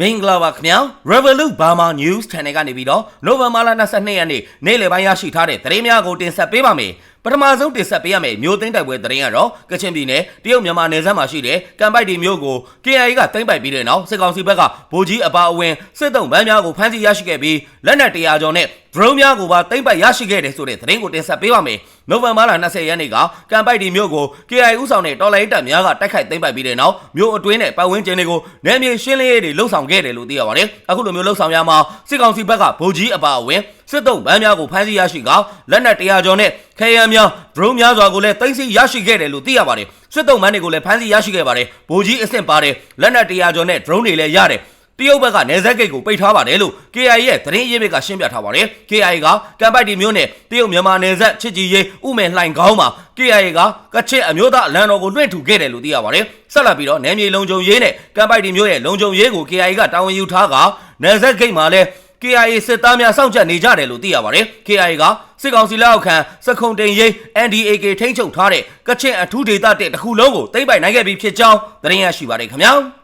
မင်္ဂလာပါခင်ဗျာ Revolut Burma News Channel ကနေပြီးတော့ November 22ရက်နေ့နေ့လယ်ပိုင်းရရှိထားတဲ့သတင်းများကိုတင်ဆက်ပေးပါမယ်ပထမဆုံးတင်ဆက်ပေးရမယ့်မြို့သိမ်းတိုက်ပွဲသတင်းကတော့ကချင်ပြည်နယ်တရုတ်မြန်မာနယ်စပ်မှာရှိတဲ့ကံပိုက်တီမြို့ကို KIA ကသိမ်းပိုက်ပြီးတဲ့နောက်စစ်ကောင်စီဘက်ကဗိုလ်ကြီးအပါအဝင်စစ်တုံးဗန်းများကိုဖမ်းဆီးရရှိခဲ့ပြီးလက်နက်တရာကျော်နဲ့ drone များကိုပါသိမ်းပိုက်ရရှိခဲ့တယ်ဆိုတဲ့သတင်းကိုတင်ဆက်ပေးပါမယ် နိုဝင်ဘာလ20ရက်နေ့ကကံပိုက်တီမြို့ကို KIA ဥဆောင်တဲ့တော်လိုင်းတပ်များကတိုက်ခိုက်သိမ်းပိုက်ပြီးတဲ့နောက်မြို့အတွင်းနဲ့ပတ်ဝန်းကျင်တွေကိုနယ်မြေရှင်းလင်းရေးတွေလှုပ်ဆောင်ခဲ့တယ်လို့သိရပါတယ်အခုလိုမျိုးလှုပ်ဆောင်ရမှာစစ်ကောင်စီဘက်ကဗိုလ်ကြီးအပါအဝင်စစ်တုံးဗန်းများကိုဖမ်းဆီးရရှိကလက်နက်တရာကျော်နဲ့ခဲယမ်းများ drone များစွာကိုလည်းသိမ်းဆည်းရရှိခဲ့တယ်လို့သိရပါတယ်စစ်တုံးဗန်းတွေကိုလည်းဖမ်းဆီးရရှိခဲ့ပါတယ်ဗိုလ်ကြီးအဆင့်ပါတယ်လက်နက်တရာကျော်နဲ့ drone တွေလည်းရတယ် တရုတ်ဘက်ကနေဇက်ဂိတ်ကိုပိတ်ထားပါတယ်လို့ KIA ရဲ့သတင်းရင်းမြစ်ကရှင်းပြထားပါတယ် KIA ကကမ်ပိုက်တီမျိုးနဲ့တရုတ်မြန်မာနယ်ဇက်ချစ်ကြည်ရေးဥမယ်လှိုင်ကောင်းမှာ KIA ကကချစ်အမျိုးသားအလံတော်ကိုလွှင့်ထူခဲ့တယ်လို့သိရပါတယ်ဆက်လက်ပြီးတော့နယ်မြေလုံခြုံရေးနဲ့ကမ်ပိုက်တီမျိုးရဲ့လုံခြုံရေးကို KIA ကတာဝန်ယူထားကနယ်ဇက်ဂိတ်မှာလည်း KIA စစ်သားများစောင့်ကြပ်နေကြတယ်လို့သိရပါတယ်။ KIA ကစစ်ကောင်စီလက်အောက်ခံစခုံတင်ရိပ် NDAK ထိန်းချုပ်ထားတဲ့ကချင်အထူးဒေသတဲ့တစ်ခုလုံးကိုသိမ်းပိုက်နိုင်ခဲ့ပြီဖြစ်ကြောင်းသတင်းရရှိပါတယ်ခင်ဗျာ။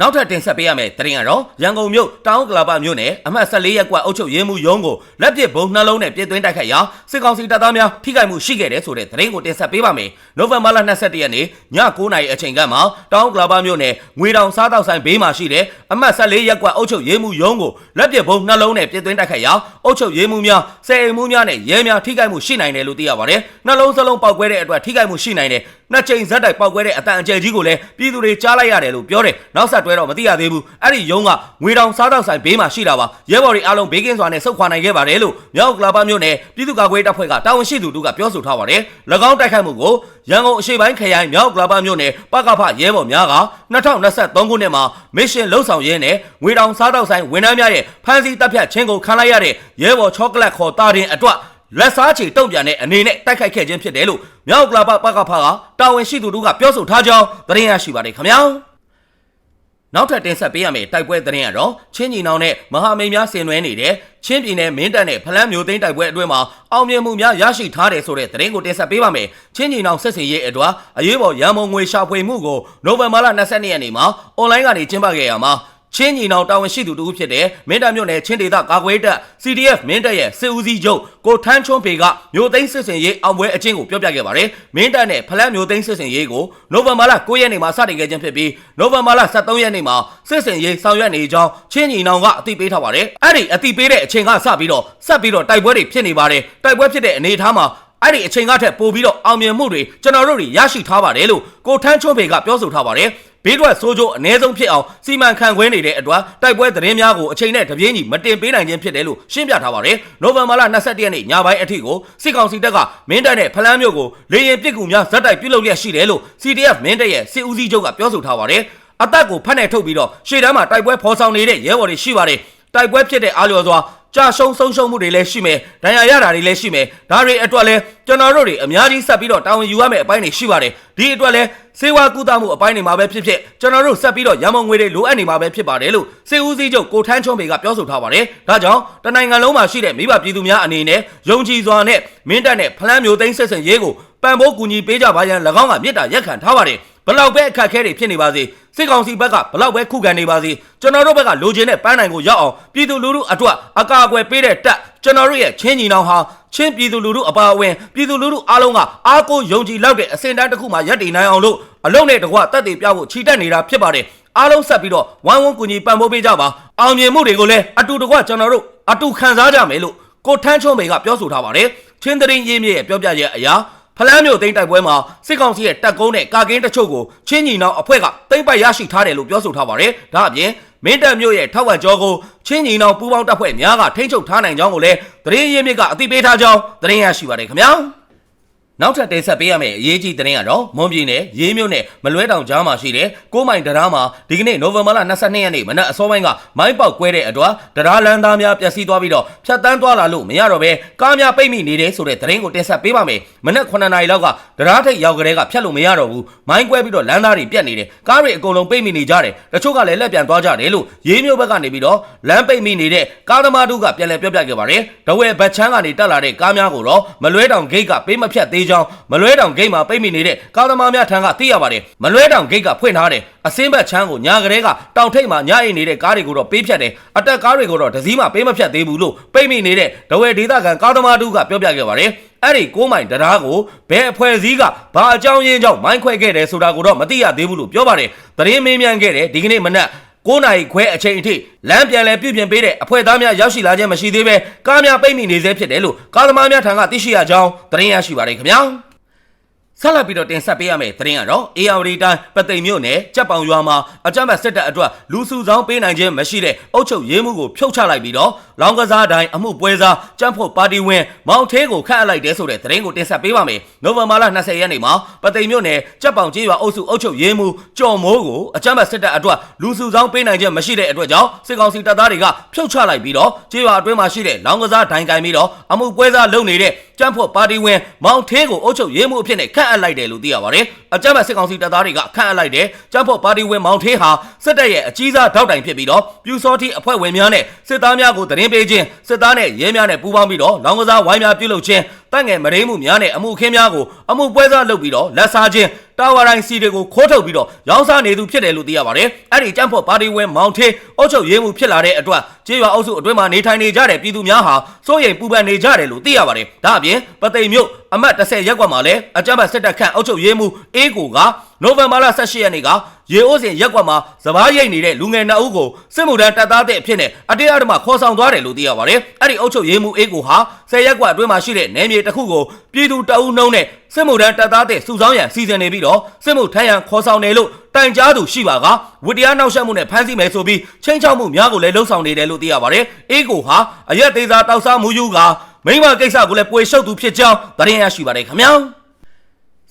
နောက်ထပ်တင်ဆက်ပေးရမယ့်သတင်းကတော့ရန်ကုန်မြို့တောင်ကလာပမြို့နယ်အမှတ်14ရပ်ကွက်အုပ်ချုပ်ရေးမှူးရုံးကိုလက်ပစ်ဘုံနှလုံးနဲ့ပြစ်သွင်းတိုက်ခိုက်ရာစစ်ကောင်စီတပ်သားများထိခိုက်မှုရှိခဲ့တယ်ဆိုတဲ့သတင်းကိုတင်ဆက်ပေးပါမယ်။နိုဝင်ဘာလ22ရက်နေ့ည9:00နာရီအချိန်ကမှတောင်ကလာပမြို့နယ်ငွေတောင်စားတောက်ဆိုင်ဘေးမှာရှိတဲ့အမှတ်14ရပ်ကွက်အုပ်ချုပ်ရေးမှူးရုံးကိုလက်ပစ်ဘုံနှလုံးနဲ့ပြစ်သွင်းတိုက်ခိုက်ရာအုပ်ချုပ်ရေးမှူးများဆယ်အိမ်မှူးများနဲ့ရဲများထိခိုက်မှုရှိနိုင်တယ်လို့သိရပါတယ်။နှလုံးစလုံးပေါက်ကွဲတဲ့အတွက်ထိခိုက်မှုရှိနိုင်တယ်။နှစ်ချိန်ဇက်တိုက်ပေါက်ကွဲတဲ့အတန်အကျယ်ကြီးကိုလည်းပြည်သူတွေကြားလိုက်ရတယ်လို့ပြောတယ်။နောက်ဆက်တွဲတော့မသိရသေးဘူး။အဲ့ဒီရုံးကငွေတောင်စားတောက်ဆိုင်ဘေးမှာရှိတာပါ။ရဲဘော်တွေအားလုံးဘေးကင်းစွာနဲ့ဆုတ်ခွာနိုင်ခဲ့ပါတယ်လို့မြောက်ကလာပမြို့နယ်ပြည်သူ့ကာကွယ်တပ်ဖွဲ့ကတာဝန်ရှိသူတို့ကပြောဆိုထားပါတယ်။၎င်းတိုက်ခိုက်မှုကိုရန်ကုန်အရှေ့ပိုင်းခရိုင်မြောက်ကလာပမြို့နယ်ပကဖရဲဘော်များက2023ခုနှစ်မှာမစ်ရှင်လှုပ်ဆောင်ရင်းနဲ့ငွေတောင်စားတောက်ဆိုင်ဝန်ထမ်းများရဲ့ဖမ်းဆီးတပ်ဖြတ်ခြင်းကိုခံလိုက်ရတဲ့ရဲဘော်ချောကလက်ခေါ်တာတင်အတွက်လက်စားချေတုံ့ပြန်တဲ့အနေနဲ့တိုက်ခိုက်ခဲ့ခြင်းဖြစ်တယ်လို့မြောက်ကလာပပကဖကတာဝန်ရှိသူတို့ကပြောဆိုထားကြောင်းသတင်းရရှိပါတယ်ခင်ဗျာ နောက်ထပ်တင်ဆက်ပေးရမယ့်တိုက်ပွဲသတင်းကတော့ချင်းညီနောင်နဲ့မဟာမိတ်များဆင်နွှဲနေတဲ့ချင်းပြည်နယ်မင်းတပ်နဲ့ဖလန်းမျိုးသိန်းတိုက်ပွဲအတွင်းမှာအောင်မြင်မှုများရရှိထားတယ်ဆိုတဲ့သတင်းကိုတင်ဆက်ပေးပါမယ်။ချင်းညီနောင်ဆက်စင်ရေးအတွက်အရေးပေါ်ရန်မုံငွေရှာဖွေမှုကိုနိုဝင်ဘာလ22ရက်နေ့မှာအွန်လိုင်းကနေကျင်းပခဲ့ရမှာ ချင်းညီနောင်တာဝန်ရှိသူတူဖြစ်တဲ့မင်းတပ်မြို့နယ်ချင်းဒေသကာကွယ်တပ် CDF မင်းတပ်ရဲ့စစ်ဦးစီးချုပ်ကိုထန်းချွန်းဖေကမြို့သိမ်းစစ်စင်ရေးအောင်ပွဲအချင်းကိုပြောပြခဲ့ပါတယ်။မင်းတပ်နဲ့ဖလန်းမြို့သိမ်းစစ်စင်ရေးကိုနိုဝင်ဘာလ9ရက်နေ့မှာစတင်ခဲ့ခြင်းဖြစ်ပြီးနိုဝင်ဘာလ23ရက်နေ့မှာစစ်စင်ရေးဆောင်ရွက်နေကြောင်းချင်းညီနောင်ကအသိပေးထားပါတယ်။အဲ့ဒီအသိပေးတဲ့အချိန်ကစပြီးတော့ဆက်ပြီးတော့တိုက်ပွဲတွေဖြစ်နေပါတယ်။တိုက်ပွဲဖြစ်တဲ့အနေအထားမှာ အဲ့ဒီအချိန်ကထက်ပိုပြီးတော့အောင်မြင်မှုတွေကျွန်တော်တို့တွေရရှိထားပါတယ်လို့ကိုထန်းချွန်းဖေကပြောဆိုထားပါတယ်ဘေးထွက်ဆိုးကျိုးအ ਨੇ ဆုံးဖြစ်အောင်စီမံခန့်ခွဲနေတဲ့အတွက်တိုက်ပွဲသတင်းများကိုအချိန်နဲ့တပြေးညီမတင်ပေးနိုင်ခြင်းဖြစ်တယ်လို့ရှင်းပြထားပါတယ်နိုဝင်ဘာလ22ရက်နေ့ညပိုင်းအထိကိုစစ်ကောင်စီတပ်ကမင်းတပ်နဲ့ဖလန်းမြို့ကိုလေရင်ပစ်ကူများဇက်တိုက်ပြုတ်လုပ်ရရှိတယ်လို့ CDF မင်းတပ်ရဲ့စစ်ဦးစီးချုပ်ကပြောဆိုထားပါတယ်အသက်ကိုဖတ်နဲ့ထုတ်ပြီးတော့ရှေ့တန်းမှာတိုက်ပွဲဖော်ဆောင်နေတဲ့ရဲဘော်တွေရှိပါတယ်တိုက်ပွဲဖြစ်တဲ့အားလျော်စွာ ကြာရှုံးဆုံးရှုံးမှုတွေလည်းရှိမယ်ဒဏ်ရာရတာတွေလည်းရှိမယ်ဒါတွေအတွက်လည်းကျွန်တော်တို့တွေအများကြီးဆက်ပြီးတော့တာဝန်ယူရမယ့်အပိုင်းတွေရှိပါတယ်ဒီအတွက်လည်းစေဝါကူတာမှုအပိုင်းတွေမှာပဲဖြစ်ဖြစ်ကျွန်တော်တို့ဆက်ပြီးတော့ရမုံငွေတွေလိုအပ်နေမှာပဲဖြစ်ပါတယ်လို့စေဦးစီးချုပ်ကိုထန်းချွန်းပေကပြောဆိုထားပါတယ်ဒါကြောင့်တနိုင်ငံလုံးမှာရှိတဲ့မိဘပြည်သူများအနေနဲ့ယုံကြည်စွာနဲ့မင်းတပ်နဲ့ဖလန်းမျိုးသိန်းဆက်ဆံရေးကိုပံ့ပိုးကူညီပေးကြပါရန်၎င်းကမြစ်တာရက်ခံထားပါတယ် ဘလောက်ပဲအခက်အခဲတွေဖြစ်နေပါစေစစ်ကောင်စီဘက်ကဘလောက်ပဲခုခံနေပါစေကျွန်တော်တို့ဘက်ကလိုချင်တဲ့ပန်းနိုင်ကိုရောက်အောင်ပြည်သူလူထုအတွက်အကာအကွယ်ပေးတဲ့တက်ကျွန်တော်တို့ရဲ့ချင်းညီနောင်ဟာချင်းပြည်သူလူထုအပါအဝင်ပြည်သူလူထုအားလုံးကအားကိုးယုံကြည်လောက်တဲ့အစဉ်တန်းတစ်ခုမှရပ်တည်နိုင်အောင်လို့အလုံးနဲ့တကွတက်တည်ပြဖို့ခြိတက်နေတာဖြစ်ပါတယ်အားလုံးဆက်ပြီးတော့ဝိုင်းဝန်းကူညီပံ့ပိုးပေးကြပါအောင်မြင်မှုတွေကိုလည်းအတူတကွကျွန်တော်တို့အတူခံစားကြမယ်လို့ကိုထန်းချုံမေကပြောဆိုထားပါတယ်ချင်းတရင်ရေးမြရဲ့ပြောပြချက်အရာ ဖလန်းမျိုးသိန်းတိုက်ပွဲမှာစစ်ကောင်စီရဲ့တပ်ကုန်းနဲ့ကာကင်းတချို့ကိုချင်းညီနောင်အဖွဲ့ကသိမ်းပိုက်ရရှိထားတယ်လို့ပြောဆိုထားပါတယ်။ဒါအပြင်မင်းတပ်မျိုးရဲ့ထောက်ဝံကြောကိုချင်းညီနောင်ပူးပေါင်းတပ်ဖွဲ့များကထိန်းချုပ်ထားနိုင်ကြောင်းကိုလည်းသတင်းရင်းမြစ်ကအသိပေးထားကြောင်းသတင်းရရှိပါတယ်ခင်ဗျာ။ နောက်ထပ်တင်ဆက်ပေးရမယ့်အရေးကြီးသတင်းကတော့မွန်ပြည်နယ်ရေးမြို့နယ်မလွဲတောင်ကြားမှာရှိတဲ့ကိုမိုင်တရားမှာဒီကနေ့နိုဝင်ဘာလ22ရက်နေ့မနက်အစောပိုင်းကမိုင်းပေါက်ကွဲတဲ့အတွက်တရားလမ်းသားများပျက်စီးသွားပြီးတော့ဖြတ်တန်းသွားလာလို့မရတော့ဘဲကားများပိတ်မိနေတယ်ဆိုတဲ့သတင်းကိုတင်ဆက်ပေးပါမယ်မနက်9နာရီလောက်ကတရားထိပ်ရောက်ကြတဲ့ကဖြတ်လို့မရတော့ဘူးမိုင်းကွဲပြီးတော့လမ်းသားတွေပြတ်နေတယ်ကားတွေအကုန်လုံးပိတ်မိနေကြတယ်တချို့ကလည်းလက်ပြန်သွားကြတယ်လို့ရေးမြို့ဘက်ကနေပြီးတော့လမ်းပိတ်မိနေတဲ့ကားသမားတို့ကပြန်လည်ပြောပြခဲ့ပါတယ်တဝဲဘတ်ချမ်းကနေတက်လာတဲ့ကားများကိုတော့မလွဲတောင်ဂိတ်ကပေးမဖြတ်သေးကြောင်းမလွဲတောင်ဂိတ်မှာပိတ်မိနေတဲ့ကားသမားများထံကသိရပါတယ်မလွဲတောင်ဂိတ်ကဖွင့်ထားတယ်အစင်းဘက်ချမ်းကိုညာကလေးကတောင်ထိပ်မှာညအိနေတဲ့ကားတွေကိုတော့ပေးဖြတ်တယ်အတက်ကားတွေကိုတော့ဒစည်းမှပေးမဖြတ်သေးဘူးလို့ပိတ်မိနေတဲ့ဒဝဲဒေသခံကားသမားတို့ကပြောပြခဲ့ပါတယ်အဲ့ဒီကိုမိုင်တရားကိုဘယ်အဖွဲ့အစည်းကဘာအကြောင်းရင်းကြောင့်မိုင်းခွဲခဲ့တယ်ဆိုတာကိုတော့မသိရသေးဘူးလို့ပြောပါတယ်သတင်းမင်းမြန်ခဲ့တယ်ဒီကနေ့မနက် 9နာရီခွဲအချိန်အထိလမ်းပြန်လည်ပြုပြင်ပေးတဲ့အဖွဲ့သားများရောက်ရှိလာခြင်းမရှိသေးပဲကားများပိတ်မိနေသေးဖြစ်တယ်လို့ကားသမားများထံကသိရှိရကြောင်းသတင်းရရှိပါတယ်ခင်ဗျာ ဆက်လက်ပြီးတော့တင်ဆက်ပေးရမယ့်သတင်းကတော့ AR တိုင်းပသိမ်မြို့နယ်ကြက်ပောင်ရွာမှာအကြမ်းဖက်စစ်တပ်အတွက်လူစုဆောင်ပေးနိုင်ခြင်းမရှိတဲ့အုပ်ချုပ်ရေးမှုကိုဖျောက်ချလိုက်ပြီးတော့လောင်ကစားတိုင်းအမှုပွဲစားကြမ်းဖို့ပါတီဝင်မောင်သေးကိုခန့်အပ်လိုက်တဲ့ဆိုတဲ့သတင်းကိုတင်ဆက်ပေးပါမယ်။နိုဝင်ဘာလ20ရက်နေ့မှာပသိမ်မြို့နယ်ကြက်ပောင်ကျေးရွာအုပ်စုအုပ်ချုပ်ရေးမှုကျော်မိုးကိုအကြမ်းဖက်စစ်တပ်အတွက်လူစုဆောင်ပေးနိုင်ခြင်းမရှိတဲ့အတွက်ကြောင့်စစ်ကောင်စီတပ်သားတွေကဖျောက်ချလိုက်ပြီးတော့ကျေးရွာအတွင်းမှာရှိတဲ့လောင်ကစားတိုင်းကင်ပြီးတော့အမှုပွဲစားလုပ်နေတဲ့ကြမ်းဖို့ပါတီဝင်မောင်သေးကိုအုပ်ချုပ်ရေးမှုအဖြစ်နဲ့ခန့်အပ်လိုက်တယ်လို့သိရပါတယ်။အကြမ်းဖက်စစ်ကောင်စီတပ်သားတွေကခန့်အပ်လိုက်တဲ့ကြမ်းဖို့ပါတီဝင်မောင်သေးဟာစစ်တပ်ရဲ့အကြီးစားထောက်တိုင်ဖြစ်ပြီးတော့ပြူစောတိအဖွဲ့ဝင်များနဲ့စစ်သားများကိုသတင်းပေးခြင်းစစ်သားနဲ့ရဲများနဲ့ပူးပေါင်းပြီးတော့လောင်ကစားဝိုင်းများပြုလုပ်ခြင်းတပ်ငယ်မရင်းမှုများနဲ့အမှုခင်းများကိုအမှုပွဲစားလုပ်ပြီးတော့လက်စားခြင်းတာဝါတိုင်းစီတွေကိုခိုးထုတ်ပြီးတော့ရောင်းစားနေသူဖြစ်တယ်လို့သိရပါတယ်။အဲ့ဒီကြမ်းဖို့ပါတီဝင်မောင်သေးအုပ်ချုပ်ရေးမှုဖြစ်လာတဲ့အတွက်ကျေးရွာအုပ်စုအတွင်းမှာနေထိုင်နေကြတဲ့ပြည်သူများဟာစိုးရိမ်ပူပန်နေကြတယ်လို့သိရပါတယ်။ဒါအပြင်ပသိမ်မြို့အမတ်30ရက်ကွက်မှာလည်းအကြမ်းဖက်စစ်တပ်ခန့်အုပ်ချုပ်ရေးမှုအေးကိုက နိုဝင်ဘာလ18ရက်နေ့ကရေအိုးစင်ရက်ကွက်မှာစပားရိတ်နေတဲ့လူငယ်နှစ်ဦးကိုစစ်မှုထမ်းတပ်သားတဲ့အဖြစ်နဲ့အတရားဓမ္မခေါ်ဆောင်သွားတယ်လို့သိရပါတယ်။အဲ့ဒီအုပ်ချုပ်ရေးမှုအေးကိုဟာ10ရက်ကွက်အတွင်းမှာရှိတဲ့နယ်မြေတစ်ခုကိုပြည်သူတအုပ်နှုံးနဲ့စစ်မှုထမ်းတပ်သားတဲ့စုဆောင်းရန်စီစဉ်နေပြီးတော့စစ်မှုထမ်းရန်ခေါ်ဆောင်တယ်လို့တိုင်ကြားသူရှိပါကဝတ္တရားနောက်ဆက်မှုနဲ့ဖမ်းဆီးမယ်ဆိုပြီးချင်းချောက်မှုများကိုလည်းလှုံ့ဆော်နေတယ်လို့သိရပါတယ်။အေးကိုဟာအရက်သေးစာတောက်စားမှုယူကမိမကိစ္စကိုလည်းပွေရှုပ်သူဖြစ်ကြောင်းသတင်းရရှိပါတယ်ခင်ဗျာ။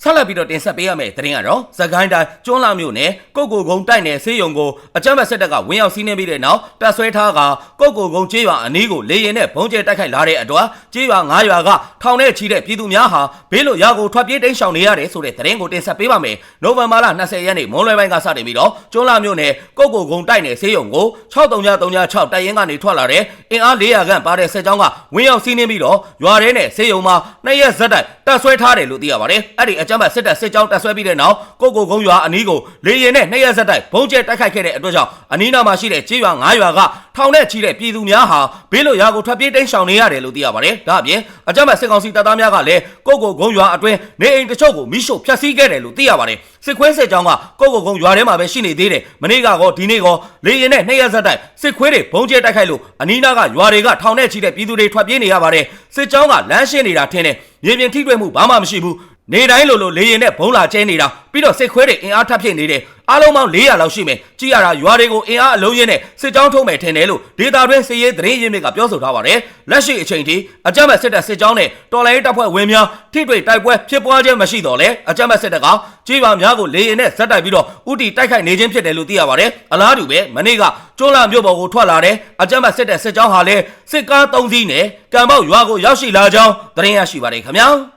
ဆက်လက်ပြီးတော့တင်ဆက်ပေးရမယ့်သတင်းကတော့သကိုင်းတိုင်းကျွန်းလာမြို့နယ်ကုတ်ကိုကုန်းတိုက်နယ်ဆေးရုံကိုအကြမ်းဖက်စစ်တပ်ကဝင်ရောက်စီးနင်းပြီးတဲ့နောက်တပ်ဆွဲထားကကုတ်ကိုကုန်းကျေးရွာအနီးကိုလေရင်နဲ့ဘုံကျဲတိုက်ခိုက်လာတဲ့အတွက်ကျေးရွာ9ရွာကထောင်ထဲချီတဲ့ပြည်သူများဟာဘေးလွတ်ရာကိုထွက်ပြေးတိမ်းရှောင်နေရတယ်ဆိုတဲ့သတင်းကိုတင်ဆက်ပေးပါမယ်။နိုဝင်ဘာလ20ရက်နေ့မွန်းလွဲပိုင်းကစတင်ပြီးတော့ကျွန်းလာမြို့နယ်ကုတ်ကိုကုန်းတိုက်နယ်ဆေးရုံကို6336တိုက်ရင်ကနေထွက်လာတဲ့အင်အား400ခန့်ပါတဲ့စစ်ကြောင်းကဝင်ရောက်စီးနင်းပြီးတော့ရွာထဲနဲ့ဆေးရုံမှာနှစ်ရက်ဇက်တိုက်တပ်ဆွဲထားတယ်လို့သိရပါတယ်။အဲ့ဒီအကြမ်းဖက်စစ်တပ်စစ်ကြောင်းတပ်ဆွဲပြီးတဲ့နောက်ကိုကိုကုန်းရွာအနီးကိုလေရင်နဲ့နှစ်ရက်ဆက်တိုက်ဘုံကျဲတိုက်ခိုက်ခဲ့တဲ့အတွက်ကြောင့်အနီးနားမှာရှိတဲ့ကျေးရွာ9ရွာကထောင်နဲ့ချီတဲ့ပြည်သူများဟာဘေးလွတ်ရာကိုထွက်ပြေးတိမ်းရှောင်နေရတယ်လို့သိရပါတယ်။ဒါအပြင်အကြမ်းဖက်စစ်ကောင်စီတပ်သားများကလည်းကိုကိုကုန်းရွာအတွင်းနေအိမ်တချို့ကိုမိရှို့ဖျက်ဆီးခဲ့တယ်လို့သိရပါတယ်။စစ်ခွဲစစ်ကြောင်းကကိုကိုကုန်းရွာထဲမှာပဲရှိနေသေးတယ်။မနေ့ကောဒီနေ့ကောလေရင်နဲ့နှစ်ရက်ဆက်တိုက်စစ်ခွဲတွေဘုံကျဲတိုက်ခိုက်လို့အနီးနားကရွာတွေကထောင်နဲ့ချီတဲ့ပြည်သူတွေထွက်ပြေးနေရပါတယ်။စစ်ကြောင်းကလမ်းရှင်းနေတာထင်တယ်။မြေပြင်ထိတွေ့မှုဘာမှမရှိဘူး။ နေတိုင်းလိုလိုလေရင်နဲ့ဘုံလာကျဲနေတာပြီးတော့စစ်ခွဲတွေအင်အားထပ်ဖြစ်နေတယ်အားလုံးပေါင်း400လောက်ရှိမယ်ကြည့်ရတာရွာတွေကိုအင်အားအလုံးရင်းနဲ့စစ်ကြောင်းထုံးမယ်ထင်တယ်လို့ဒေတာတွင်းစစ်ရေးသတင်းရင်းမြစ်ကပြောဆိုထားပါတယ်လက်ရှိအချိန်ထိအကြမ်းဖက်စစ်တပ်စစ်ကြောင်းနဲ့တော်လိုင်းတပ်ဖွဲ့ဝင်များထိတွေ့တိုက်ပွဲဖြစ်ပွားခြင်းမရှိတော့လဲအကြမ်းဖက်စစ်တပ်ကကြေးပါများကိုလေရင်နဲ့ဇက်တိုက်ပြီးတော့ဥတီတိုက်ခိုက်နေခြင်းဖြစ်တယ်လို့သိရပါတယ်အလားတူပဲမနေ့ကကျွန်းလာမြို့ပေါ်ကိုထွက်လာတဲ့အကြမ်းဖက်စစ်တပ်စစ်ကြောင်းဟာလည်းစစ်ကား၃စီးနဲ့ကံပေါက်ရွာကိုရောက်ရှိလာကြောင်းသတင်းရရှိပါတယ်ခင်ဗျာ